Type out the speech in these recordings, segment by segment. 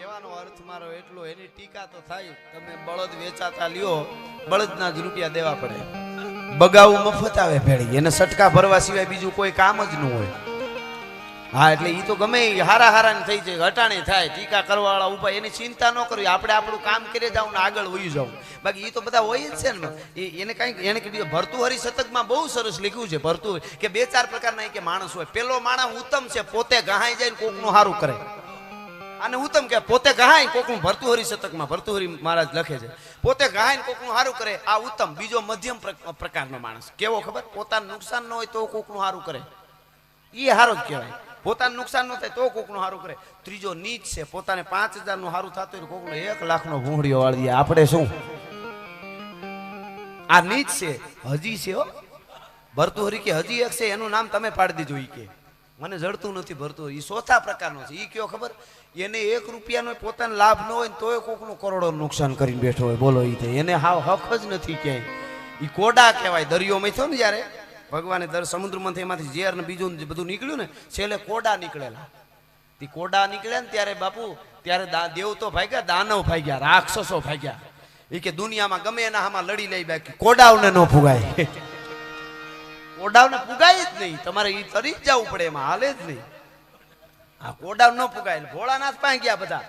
કહેવાનો અર્થ મારો એટલો, એની ટીકા તો થાય. તમે બળદ વેચાતા લ્યો, બળદના જ રૂપિયા દેવા પડે. બગાવું મફત આવે ભેળી, એને સટકા ભરવા સિવાય બીજું કોઈ કામ જ ન હોય. હા, એટલે એ તો ગમે હારા હારા થઈ જાય હટાણી થાય. ટીકા કરવાવાળા ઊભા, એની ચિંતા ન કરવી. આપણે આપણું કામ કરી જાવ ને આગળ વહી જાવ બાકી એ તો બધા હોય જ છે ને. એને કાંઈક, એને કીધું ભરતુહરી શતકમાં બહુ સરસ લખ્યું છે, ભરતુ. કે બે ચાર પ્રકારના કે માણસ હોય. પેલો માણસ ઉત્તમ છે, પોતે ગહાઈ જાય ને કોકનું સારું કરે. અને ઉત્તમ કે પોતે ગહાય કોકનું ભરતુહરી શતકમાં ભરતુહરી મહારાજ લખે છે. પોતે ગહાય કોકનું સારું કરે, આ ઉત્તમ, બીજો મધ્યમ પ્ર- પ્રકારનો માણસ. કેવો ખબર? પોતાનું નુકસાન ન હોય તો કોકનું સારું કરે. એ સારો જ કહેવાય. પોતાનું નુકસાન ન થાય તો કોકનું સારું કરે. ત્રીજો નીચ છે, પોતાને પાંચ હજારનું સારું થતું હોય કોકનું એક લાખનો ભૂંગળીઓ વાળી આપણે શું? આ નીચ છે, હજી છે ભરતુહરી કે હજી એક છે, એનું નામ તમે પાડી દીધું એ કે. મને જડતું નથી ભરતું. એ ચોથા પ્રકારનો છે. એ કયો ખબર? એને એક રૂપિયાનો પોતાનો લાભ ન હોય તોય કોકનું કરોડો નુકસાન કરીને બેઠો હોય. બોલો એ એને હાવ હક જ નથી ક્યાંય. એ કોડા કહેવાય. દરિયોમાં થયો ને જ્યારે, ભગવાને દર સમુદ્રમાંથી એમાંથી ઝેર ને બીજું બધું નીકળ્યું ને, છેલ્લે કોડા નીકળેલા. તે કોડા નીકળ્યા ને ત્યારે બાપુ, ત્યારે દેવ તો ભાગ્યા, દાનવ ભાગ્યા, રાક્ષસો ભાગ્યા. એ કે દુનિયામાં ગમે એના હામાં લડી લઈ બાકી. કોડાઓને ન ફુગાય કોડાવને પુગાય જ નહીં. તમારે એ તરી જ જવું પડે, એમાં હાલે જ નહીં. આ કોડાવ ન પુગાય. ભોળાનાથ પાસે ગયા બધા.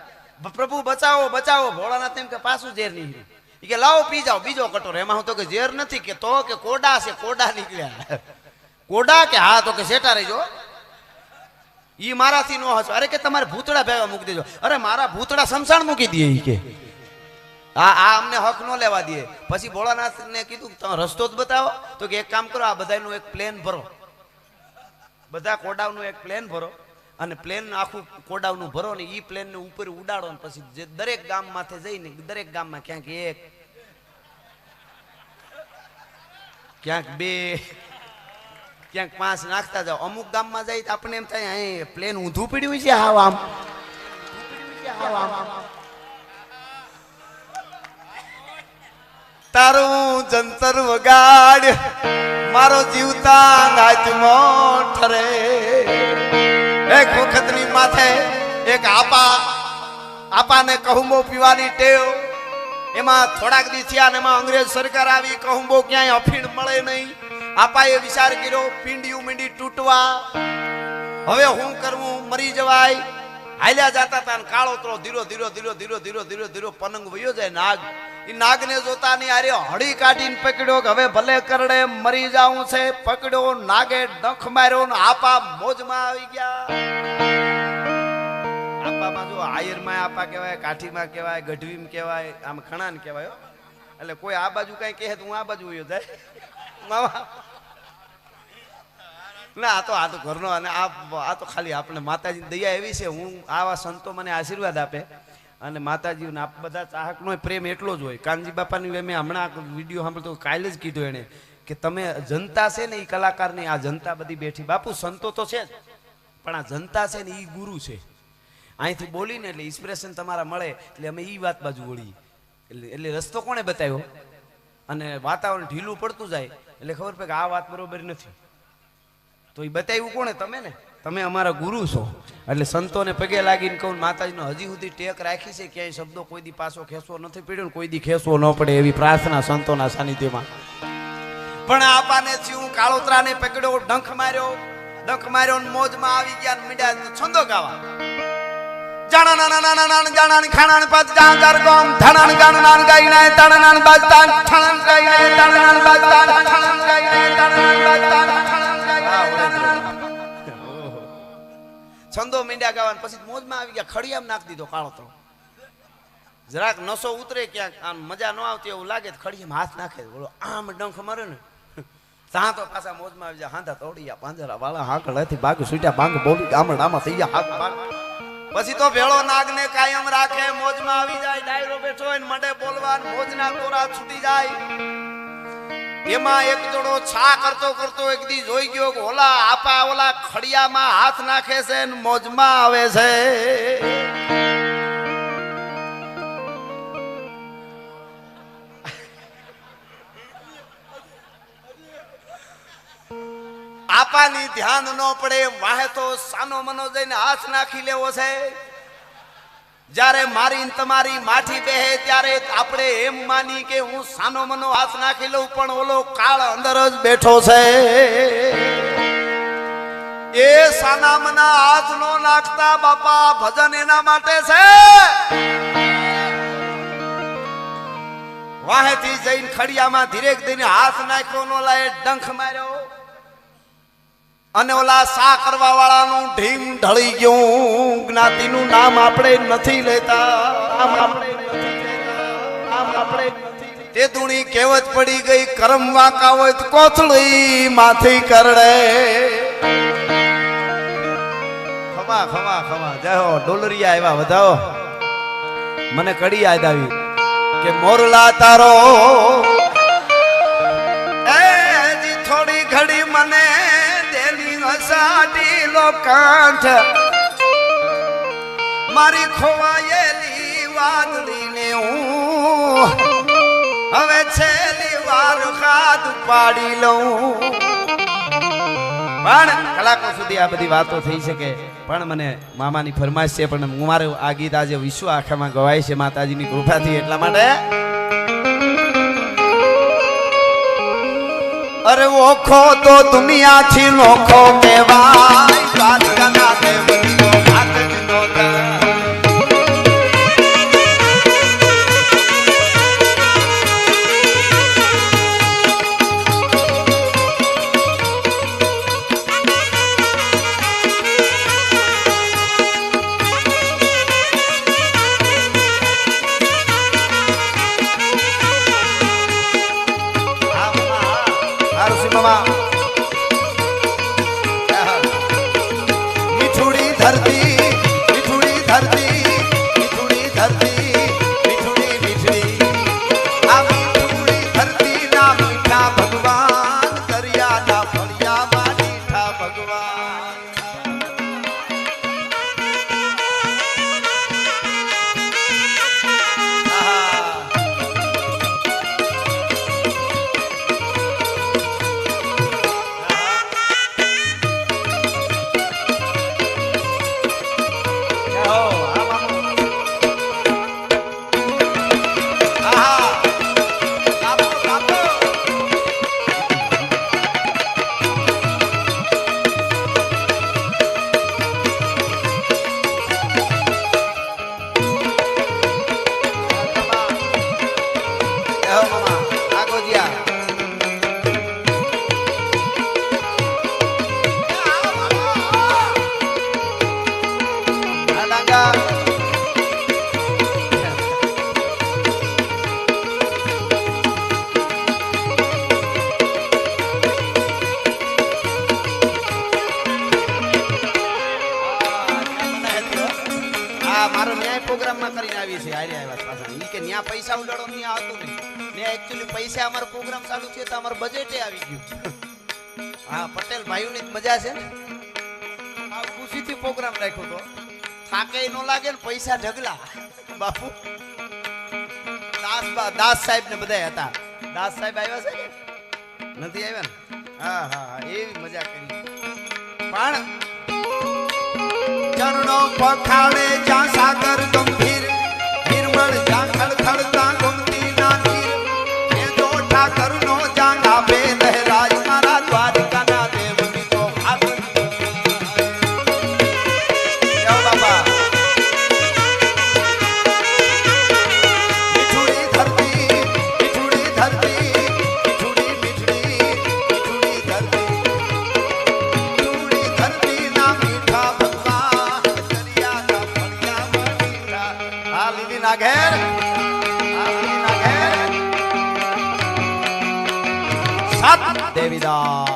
પ્રભુ, બચાવો બચાવો. ભોળાનાથ એમ કે, પાછું ઝેર નહીં કે, લાવો, પી જાઓ. બીજો કટોરો. એમાં હું તો કે, ઝેર નથી કે તો કે કોડા છે, કોડા નીકળ્યા. કોડા કે? હા, તો કે શેટા રહેજો. ઈ મારાથી નો હસો અરે, કે તમારે ભૂતડા ભેગા મૂકી દેજો. અરે, મારા ભૂતડા સમસાણ મૂકી દે. ઈ કે આ આ અમને હક નો લેવા દે. પછી ભોળાનાથ ને કીધું તમે રસ્તો જ બતાવો. તો કે એક કામ કરો, આ બધાનું એક પ્લેન ભરો. બધા કોડાવનું એક પ્લેન ભરો અને પ્લેન આખું કોડાવનું ભરો ને એ પ્લેન ને ઉપર ઉડાડો ને પછી જે દરેક ગામ માથે જઈને, દરેક ગામમાં ક્યાંક એક, ક્યાંક બે, ક્યાંક પાંચ નાખતા જાઓ. અમુક ગામમાં જાય તો આપણે એમ થાય, અહીં પ્લેન ઊંધું પીડ્યું છે હાવ આમ. તારું જંતર વગાડ, મારો જીવતા નાચમો ઠરે. એક વખતની માથે એક આપા, આપાને કહુંબો પીવાની ટેવ. એમાં થોડાક દિવસ થયા એમાં અંગ્રેજ સરકાર આવી, કહુંબો ક્યાંય અફીણ મળે નહીં. આપાએ વિચાર કર્યો, પીંડિયું મીંડી તૂટવા. હવે હું કરવું, મરી જવાય. હાલ્યા જાતા તાન કાળો તરો ધીરો ધીરો ધીરો ધીરો ધીરો ધીરો ધીરો પનંગ વયો જાય નાગ ઈ નાગને જોતા ની આરે હળી કાઢીને પકડ્યો કે હવે ભલે કરડે, મરી જાવું છે. પકડ્યો, નાગે ડંખ માર્યો ને આપા મોજમાં આવી ગયા. આપામાં જો આયરમાં આપા કહેવાય, કાઠીમાં કહેવાય, ગઢવીમાં કહેવાય, આમ ખણાન કહેવાય. એટલે કોઈ આ બાજુ કઈ કહે તો હું આ બાજુ વયો જાય. મામા. ના, આ તો આ તો ઘરનો અને આ તો ખાલી આપણે માતાજી દયા એવી છે. હું આવા સંતો મને આશીર્વાદ આપે. અને માતાજી આપ બધા ચાહકનો પ્રેમ એટલો જ હોય. કાનજી બાપાની મેં હમણાં વીડિયો સાંભળતો કાલે જ કીધું એણે કે તમે જનતા છે ને એ કલાકારની આ જનતા બધી બેઠી. બાપુ, સંતો તો છે જ, પણ આ જનતા છે ને એ ગુરુ છે. અહીંથી બોલીને એટલે ઇન્સ્પિરેશન તમારા મળે, એટલે અમે એ વાત બાજુ વળીએ. એટલે એટલે રસ્તો કોણે બતાવ્યો? અને વાતાવરણ ઢીલું પડતું જાય, એટલે ખબર પડે કે આ વાત બરોબર નથી. તો એ બતાવ્યું કોણે? તમે ને? તમે અમારા ગુરુ છો. એટલે સંતોને પગે લાગીને કહું માતાજીનો હજી સુધી ટેક રાખી છે, ક્યાંય શબ્દો કોઈ દી પાછો ખેંચવો નથી પડ્યો ને કોઈ દી ખેંચવો ન પડે એવી પ્રાર્થના સંતોના સાનિધ્યમાં. પણ આપાને થયું કાળોતરાને પકડ્યો, ડંખ માર્યો ડંખ માર્યો ને મોજમાં આવી ગયા ને મીડિયા છંદો ગાવા. જાણા નાના નાના નાના જાણા ખાણા પાત જાણ જાર ગોમ ધણાન ગાણ નાન ગાઈ નાય તાણ નાન બાજ તાણ ઠણાન ગાઈ નાય તાણ નાન બાજ તાણ ગાઈ નાય તાણ નાન બાજ તાણ ગાઈ નાય તાણ નાન છંદો મીંડ્યા ગાવા પછી મોજમાં આવી ગયા, ખડિયામ નાખી દીધો કાળો તો જરાક નસો ઉતરે ક્યાંક, આમ મજા ન આવતી એવું લાગે ખડિયામ હાથ નાખે. બોલો, આમ ડંખ મારે ને. ત્યાં તો પાછા મોજમાં આવી જાય હાંધા તોડીયા, પાંજરા વાળા હાકડાથી બાગ છૂટ્યા બાંગ બોલી ગામડામાં થઈ ગયા, હાથ બાગ. પછી તો ભેળો નાગને કાયમ રાખે, મોજમાં આવી જાય, ડાયરો બેઠો હોય ને, મડે બોલવા ને મોજના તોરા છૂટી જાય. એમાં એક જોડો છા કરતો કરતો એક દી જોઈ ગયો ઓલા આપા ઓલા ખડિયામાં હાથ નાખે છે ને મોજમાં આવે છે. આપાની ધ્યાન ન પડે, વાહે તો સાનો મનો જઈને હાથ નાખી લેવો છે. જ્યારે મારી તમારી માઠી બેહે ત્યારે આપણે એમ માની કે હું સાનો મનો હાથ નાખી લઉં, પણ ઓલો કાળ અંદર જ બેઠો છે. એ સાના મના હાથ નો નાખતા બાપા ભજન એના માટે છે. વાહેથી જઈને ખડિયામાં ધીરેક દઈને હાથ નાખ્યો, નો લાય ડંખ માર્યો. અને ઓલા સા કરવા વાળાનું ઢીમ ઢળી ગયું. જ્ઞાતિનું નામ આપણે નથી લેતા. તે ધૂણી કેવત પડી ગઈ, કરમ વાંકા હોય તો કોથળી માથી કરડે. ખમા ખમા ખમા જય ડોલરિયા આવ્યા, વધાવો. મને કડી યાદ આવી કે મોરલા તારો હસાડી કાંઠ. મારી ખોવાયેલી વાદળીને હું હવે છેલ્લી વાર હાથ પાડી લઉં. પણ કલાકો સુધી આ બધી વાતો થઈ શકે. પણ મને મામાની ફરમાઈશ છે, પણ હું મારે આ ગીત આજે વિશ્વ આખામાં ગવાય છે માતાજીની કૃપાથી. એટલા માટે અરે ઓખો તો દુનિયાથી નોખો કહેવાય. હા. ન્યા પૈસા ઉડાડો નહીં આવતું નહીં. ને એકચ્યુઅલી પૈસા અમારો પ્રોગ્રામ ચાલુ છે તો અમારું બજેટે આવી ગયું. હા પટેલ ભાઈઓની મજા છે ને? આ ખુશીથી પ્રોગ્રામ રાખ્યો તો. થાકે ન લાગે ને પૈસા ઢગલા. બાપુ. દાસ દાસ સાહેબ ને બધા હતા. દાસ સાહેબ આવ્યા છે કે? નથી આવ્યા ને? હા હા હા, એવી મજા કરી. પણ ચરણો પખાડે જ્યાં સાગર ગંભીર, નિર્મળ જ્યાં धड़ता સાત દેવીદાસ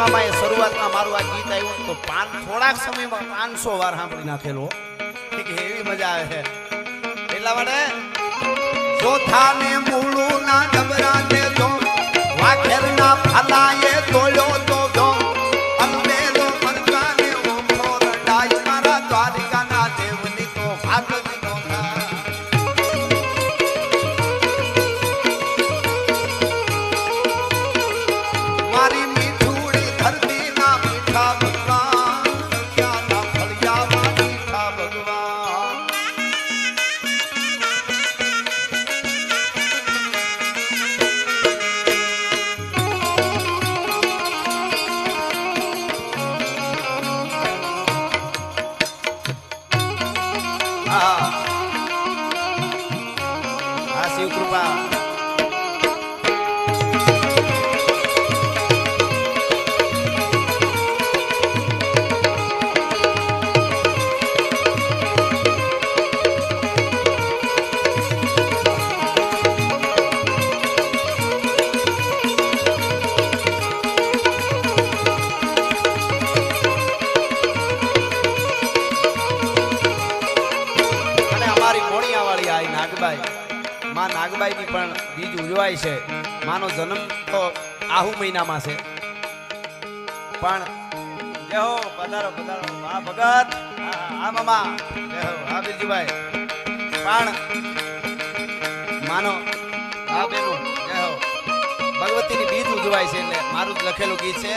મામાએ શરૂઆતમાં મારું આ ગીત આવ્યું તો પાન, થોડાક સમયમાં પાંચસો વાર સાંભળી નાખેલો એવી મજા આવે છે. એટલા માટે ચોથા ને મૂળું ના ડબરા દેજો વાઘેર ઉજવાય છે. માનો જન્મ તો આહુ મહિનામાં છે. પણ જય પધારો પધારો. આ ભગત. આ મામા. જય આ બિરજુભાઈ. પણ માનો આ બેનો. જય ભગવતીની બીજ ઉજવાય છે એટલે મારું જ લખેલું ગીત છે.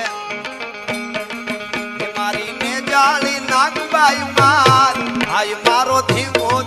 મારી ને જાળી નાગબાઈ માર. આય મારો ધીમો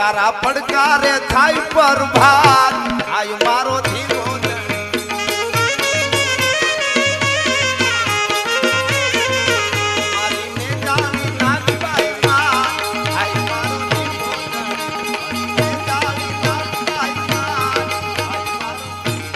તારા પડકારે થાય પર ભાર આય મારો થી